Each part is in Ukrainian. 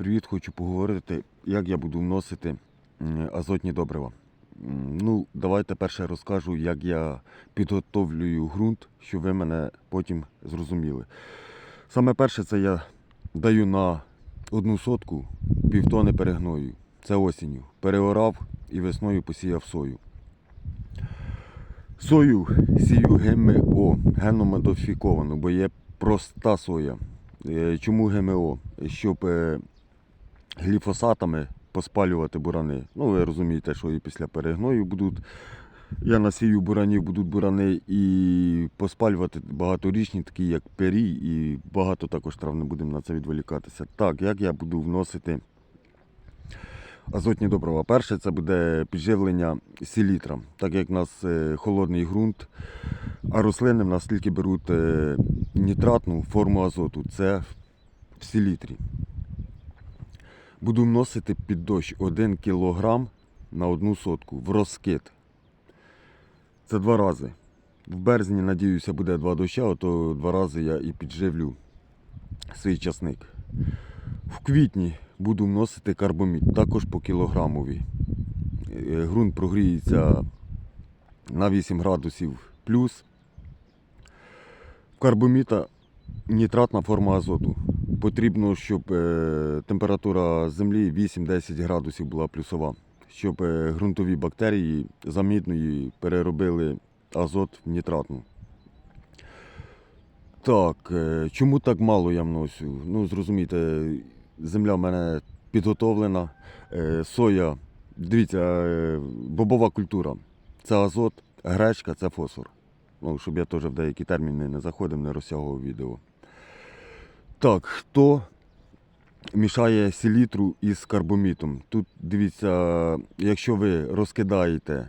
привіт! Хочу поговорити, як я буду вносити азотні добрива. Ну, давайте перше розкажу, як я підготовлюю ґрунт, щоб ви мене потім зрозуміли. Саме перше, це я даю на одну сотку півтони перегною. Це осінню. Переорав і весною посіяв сою. Сою сію ГМО, генно-модифіковану, бо є проста соя. Е, Чому ГМО? Щоб е, гліфосатами поспалювати бурани. Ну, ви розумієте, що і після перегною будуть. Я насію буранів, будуть бурани і поспалювати багаторічні, такі як пері, і багато також трав не будемо на це відволікатися. Так, як я буду вносити азотні добрива? Перше, це буде підживлення селітра, так як в нас е, холодний ґрунт, а рослини в нас тільки беруть е, нітратну форму азоту. Це в селітрі. Буду вносити під дощ 1 кг на одну сотку в розкид. Це два рази. В березні, надіюся, буде два доща, а то два рази я і підживлю свій часник. В квітні буду вносити карбомід, також по кілограмові. Е, Ґрунт прогріється на 8 градусів плюс. В карбоміта нітратна форма азоту. Потрібно, щоб е, температура землі 8-10 градусів була плюсова, щоб е, ґрунтові бактерії замітної переробили азот в нітратну. Так, е, чому так мало я вносю? Ну, зрозумійте, земля в мене підготовлена, соя, дивіться, бобова культура. Це азот, гречка це фосфор. Ну, щоб я теж в деякі терміни не заходив, не розтягував відео. Так, хто мішає селітру із карбомітом? Тут дивіться, якщо ви розкидаєте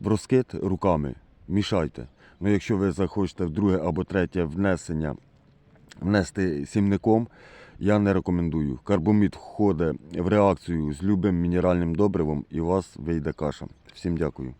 в розкид руками, мішайте. Ну, якщо ви захочете в друге або третє внесення внести сімником, я не рекомендую. Карбоміт входить в реакцію з любим мінеральним добривом і у вас вийде каша. Всім дякую.